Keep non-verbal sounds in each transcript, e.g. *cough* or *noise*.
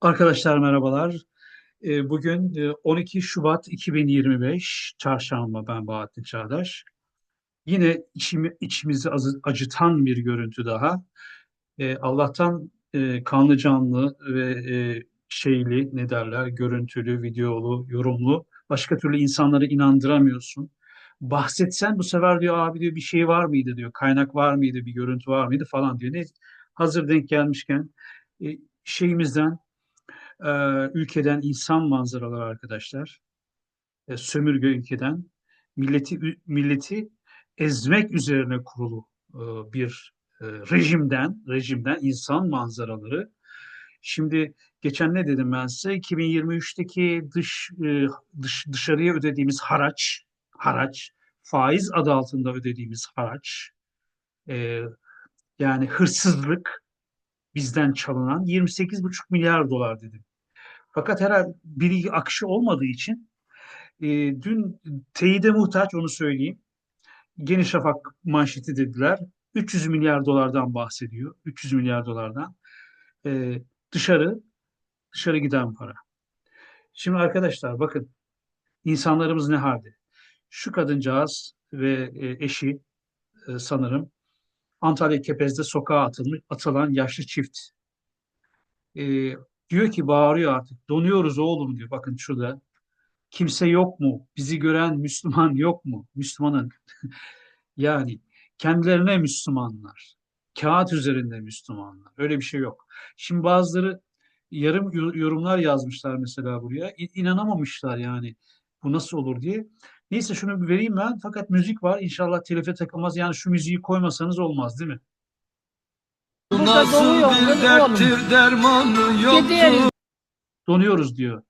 Arkadaşlar merhabalar. Ee, Bugün e, 12 Şubat 2025 Çarşamba ben Bahattin Çağdaş. Yine içimi, içimizi acıtan bir görüntü daha. Ee, Allah'tan e, kanlı canlı ve e, şeyli ne derler görüntülü, videolu, yorumlu başka türlü insanları inandıramıyorsun. Bahsetsen bu sefer diyor abi diyor bir şey var mıydı diyor. Kaynak var mıydı, bir görüntü var mıydı falan diyor. Ne, hazır denk gelmişken e, şeyimizden e, ülkeden insan manzaraları arkadaşlar. E, sömürge ülkeden milleti milleti ezmek üzerine kurulu e, bir e, rejimden rejimden insan manzaraları. Şimdi geçen ne dedim ben size? 2023'teki dış, e, dış dışarıya ödediğimiz haraç, haraç, faiz adı altında ödediğimiz haraç, e, yani hırsızlık bizden çalınan 28,5 milyar dolar dedim. Fakat herhalde bilgi akışı olmadığı için e, dün teyide muhtaç onu söyleyeyim. Geniş Şafak manşeti dediler. 300 milyar dolardan bahsediyor. 300 milyar dolardan. E, dışarı dışarı giden para. Şimdi arkadaşlar bakın insanlarımız ne halde? Şu kadıncağız ve e, eşi e, sanırım Antalya Kepez'de sokağa atılmış, atılan yaşlı çift. E, diyor ki bağırıyor artık. Donuyoruz oğlum diyor. Bakın şurada. Kimse yok mu? Bizi gören Müslüman yok mu? Müslümanın *laughs* yani kendilerine Müslümanlar. Kağıt üzerinde Müslümanlar. Öyle bir şey yok. Şimdi bazıları yarım yo- yorumlar yazmışlar mesela buraya. İnanamamışlar yani bu nasıl olur diye. Neyse şunu vereyim ben. Fakat müzik var. İnşallah telife takılmaz. Yani şu müziği koymasanız olmaz değil mi? Burada Nasıl donuyor, bir derttir dermanı yoktur. Donuyoruz diyor.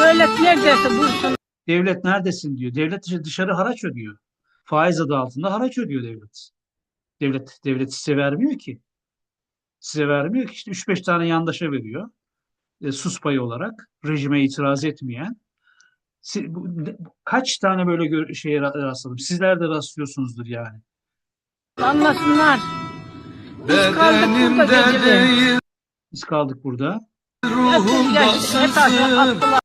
Devlet neredeyse buyursun. Devlet neredesin diyor. Devlet dışarı, haraç ödüyor. Faiz adı altında haraç ödüyor devlet. Devlet devlet size vermiyor ki. Size vermiyor ki işte 3-5 tane yandaşa veriyor. E, sus payı olarak rejime itiraz etmeyen. Si- bu- kaç tane böyle şeye ra- rastladım. Sizler de rastlıyorsunuzdur yani. Anlasınlar. Biz kaldık burada değil Biz kaldık burada. ruhumda attılar.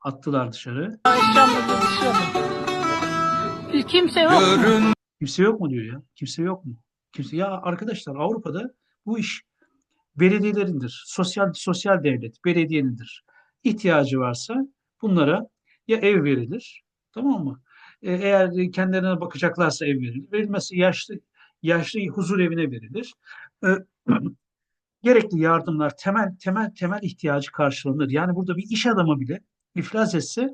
Attılar dışarı. Bir kimse yok. mu? Görün Kimse yok mu diyor ya? Kimse yok mu? Kimse ya arkadaşlar Avrupa'da bu iş belediyelerindir. Sosyal sosyal devlet belediyenindir. İhtiyacı varsa bunlara ya ev verilir, tamam mı? E, eğer kendilerine bakacaklarsa ev verilir. Verilmezse yaşlı yaşlı huzur evine verilir. E, *clears throat* gerekli yardımlar temel temel temel ihtiyacı karşılanır. Yani burada bir iş adamı bile iflas etse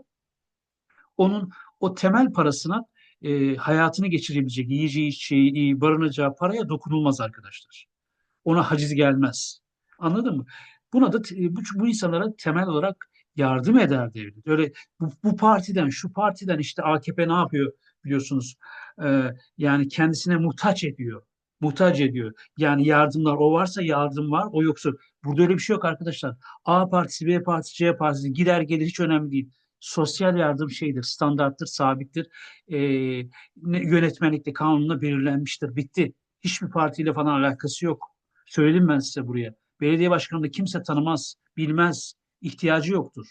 onun o temel parasına e, hayatını geçirebilecek yiyeceği, içeceği, barınacağı paraya dokunulmaz arkadaşlar. Ona haciz gelmez. Anladın mı? Buna da te- bu, bu insanlara temel olarak yardım eder devlet. Öyle bu, bu partiden, şu partiden işte AKP ne yapıyor biliyorsunuz? Ee, yani kendisine muhtaç ediyor. Muhtaç ediyor. Yani yardımlar o varsa yardım var, o yoksa. Burada öyle bir şey yok arkadaşlar. A partisi, B partisi, C partisi gider gelir hiç önemli değil. Sosyal yardım şeydir, standarttır, sabittir. Ne- yönetmelikle, kanunla belirlenmiştir. Bitti. Hiçbir partiyle falan alakası yok. Söyledim ben size buraya. Belediye başkanını kimse tanımaz, bilmez, ihtiyacı yoktur.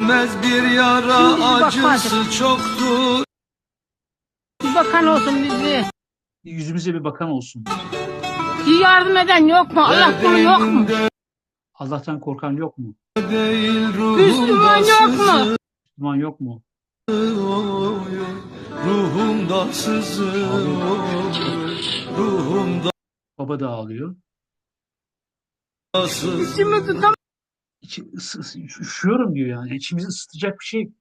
Bilmez bir yara Şimdi bak acısı çoktur. Bir bakan olsun bizi. Yüzümüze bir bakan olsun. Bir yardım eden yok mu? Allah kulu yok mu? Allah'tan korkan yok mu? değil Müslüman yok mu? Müslüman yok mu? Ruhumda sızır. Ruhumda Baba da ağlıyor. sızır. İçimi tutamaz İçi, ısı, ısı- üşüyorum diyor yani. İçimizi ısıtacak bir şey.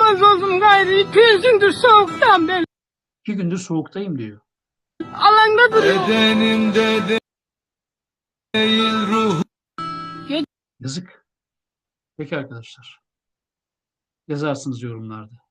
oldum gayrı. İki yüzündür soğuktan beri. İki gündür soğuktayım diyor. Alanda duruyor. Bedenimde değil ruhum. Yazık. Peki arkadaşlar. Yazarsınız yorumlarda.